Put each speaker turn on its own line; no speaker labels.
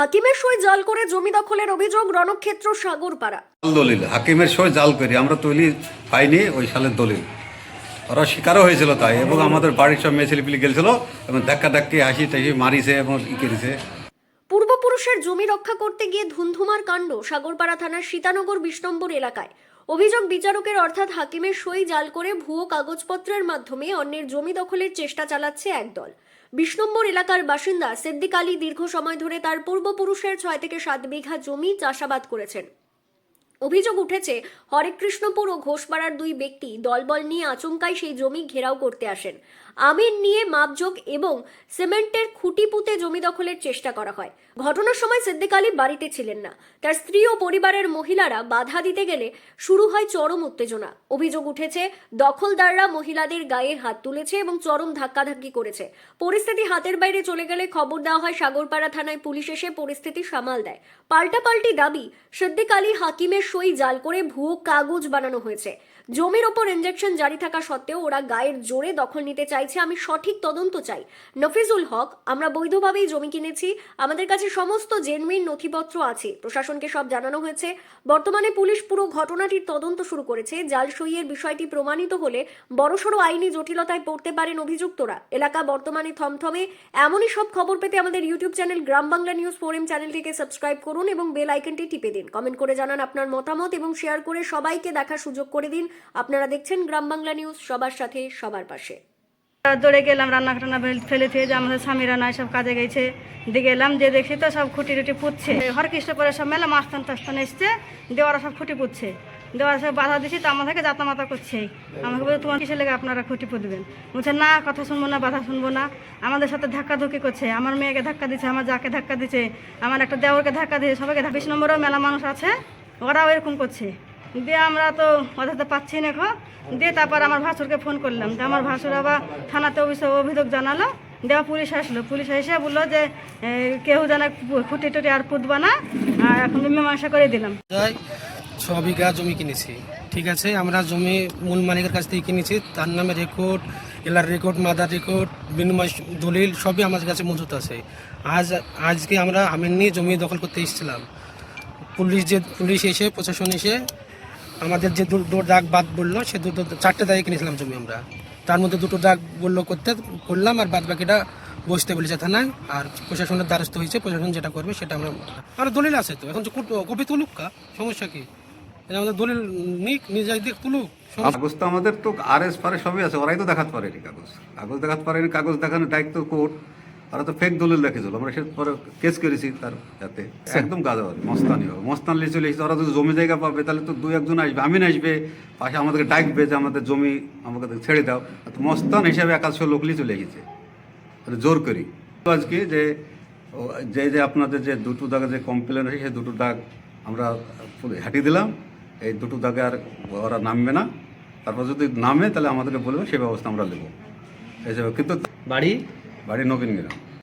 হাকিমের সই জাল করে জমি দখলের অভিযোগ রণক্ষেত্র সাগরপাড়া।
দলিল হাকিমের সই জাল করি আমরা তৈরি পাইনি ওই সালের দলিল। ওরা শিকারও হয়েছিল তাই এবং আমাদের বাড়ির সব মেয়ে ছেলেপিলি গেছিল এবং ধাক্কা ধাক্কি হাসি টাসি মারিছে এবং ই করেছে।
পূর্বপুরুষের জমি রক্ষা করতে গিয়ে ধুন্ধুমার কাণ্ড সাগরপাড়া থানার সীতানগর বিশ নম্বর এলাকায়। অভিযোগ বিচারকের অর্থাৎ হাকিমের সই জাল করে ভুয়ো কাগজপত্রের মাধ্যমে অন্যের জমি দখলের চেষ্টা চালাচ্ছে একদল বিশ নম্বর এলাকার বাসিন্দা সিদ্দিক আলী দীর্ঘ সময় ধরে তার পূর্বপুরুষের ছয় থেকে সাত বিঘা জমি চাষাবাদ করেছেন। অভিযোগ উঠেছে হরেকৃষ্ণপুর ও ঘোষপাড়ার দুই ব্যক্তি দলবল নিয়ে আচমকাই সেই জমি ঘেরাও করতে আসেন। আমিন নিয়ে মাপজোক এবং সিমেন্টের খুঁটি পুঁতে জমি দখলের চেষ্টা করা হয়। ঘটনার সময় সিদ্দিক আলী বাড়িতে ছিলেন না। তার স্ত্রী ও পরিবারের মহিলারা বাধা দিতে গেলে শুরু হয় চরম উত্তেজনা। অভিযোগ উঠেছে, দখলদাররা মহিলাদের গায়ে হাত তুলেছে এবং চরম ধাক্কাধাক্কি করেছে। পরিস্থিতি হাতের বাইরে চলে গেলে খবর দেওয়া হয়, সাগরপাড়া থানায় পুলিশ এসে পরিস্থিতি সামাল দেয়। পাল্টাপাল্টি দাবি, সিদ্দিক আলী হাকিমের সই জাল করে ভুয়ো কাগজ বানানো হয়েছে। জমির ওপর ইনজেকশন জারি থাকা সত্ত্বেও ওরা গায়ের জোরে দখল নিতে চাইছে, আমি সঠিক তদন্ত চাই। নফিজুল হক, আমরা বৈধভাবেই জমি কিনেছি, আমাদের কাছে সমস্ত জেনুইন নথিপত্র আছে, প্রশাসনকে সব জানানো হয়েছে। বর্তমানে পুলিশ পুরো ঘটনাটির তদন্ত শুরু করেছে, জাল সইয়ের বিষয়টি প্রমাণিত হলে বড়সড় আইনি জটিলতায় পড়তে পারেন অভিযুক্তরা। এলাকা বর্তমানে থমথমে, এমনই সব খবর পেতে আমাদের YouTube channel Gram Bangla news forum চ্যানেলটিকে সাবস্ক্রাইব করুন এবং বেল আইকনটি টিপে দিন। কমেন্ট করে জানান আপনার মতামত এবং শেয়ার করে সবাইকে দেখার সুযোগ করে দিন। আপনারা দেখছেন গ্রাম বাংলা নিউজ সবার সাথে, সবার পাশে।
দৌড়ে গেলাম রান্না টান্না ফেল- ফেলেছে যে আমাদের স্বামীরা নাই সব কাজে গেছে। দিয়ে গেলাম, যে দেখছি তো সব খুঁটি টুটি পুঁতছে। হরকৃষ্ণপুরে সব মেলা মাস্তান টাস্তান এসছে, দিয়ে ওরা সব খুঁটি পুঁতছে। দিয়ে ওরা সব বাধা দিচ্ছি তো আমাদেরকে যাতা মাতা করছে। আমাকে বলছে, তোমার কিসের লেগে আপনারা খুঁটি পুঁতবেন? বলছে, না, কথা শুনব না, বাধা শুনব না। আমাদের সাথে ধাক্কা ধুকি করছে। আমার মেয়েকে ধাক্কা দিচ্ছে আমার যাকে ধাক্কা দিচ্ছে আমার একটা দেওরকে ধাক্কা দিচ্ছে সবাইকে বিশ নম্বরেও মেলা মানুষ আছে। ওরাও এরকম করছে। দিয়ে আমরা তো ওদের পাচ্ছি না এখন। দিয়ে তারপর আমার ভাসুরকে ফোন করলাম। দিয়ে আমার ভাসুর আবার থানাতে অভিযোগ অভিযোগ জানালো। দেওয়া পুলিশ আসলো। পুলিশ এসে বলল যে কেউ যেন খুঁটি টুটি আর পুঁতবা না। আর এখন মীমাংসা করে দিলাম।
ছ বিঘা জমি কিনেছি। ঠিক আছে? আমরা জমি মূল মালিকের কাছ থেকে কিনেছি। তার নামে রেকর্ড এলার রেকর্ড মাদার রেকর্ড বিনিময় দলিল সবই আমার কাছে মজুত আছে। আজ আজকে আমরা আমিন নিয়ে জমি দখল করতে এসেছিলাম। পুলিশ যে পুলিশ এসে, প্রশাসন এসে আমাদের যে দুটো ডাক বাদ বলল সে দুটো চারটে দাগে কিনেছিলাম জমি আমরা। তার মধ্যে দুটো ডাক বলল করতে করলাম আর বাদ বাকিটা বসতে বলেছে থানায়। আর প্রশাসনের দ্বারস্থ হয়েছে, প্রশাসন যেটা করবে সেটা আমরা আর দলিল আছে তো। এখন কপি তুলুক কা? সমস্যা কি? আমাদের দলিল নিক নিজে দিক তুলুক।
কাগজ তো আমাদের তো আর এস পারে সবই আছে, ওরাই তো দেখাতে পারেনি কাগজ। কাগজ দেখাতে পারেনি, কাগজ দেখানোর দায়িত্ব কোর্ট। ওরা তো ফেক দলিল দেখেছিল আমরা সে পরে কেস করেছি তার যাতে একদম হবে মস্তানি হবে মস্তান লিয়ে চলে এসেছে। ওরা যদি জমি জায়গা পাবে, তাহলে তো দুই একজন আসবে, আমিন আসবে। পাশে আমাদেরকে ডাকবে যে, আমাদের জমি আমাকে ছেড়ে দাও। তো মস্তান হিসাবে একাশো লোক নিয়ে চলে এসেছে। জোর করি। আজকে যে যে যে আপনাদের যে দুটো দাগে যে কমপ্লেন আছে সেই দুটো দাগ আমরা হাঁটিয়ে দিলাম। এই দুটো দাগে আর ওরা নামবে না। তারপর যদি নামে, তাহলে আমাদেরকে বলবে, সে ব্যবস্থা আমরা নেব। এই কিন্তু
বাড়ি?
বাড়ি নবীন গ্রাম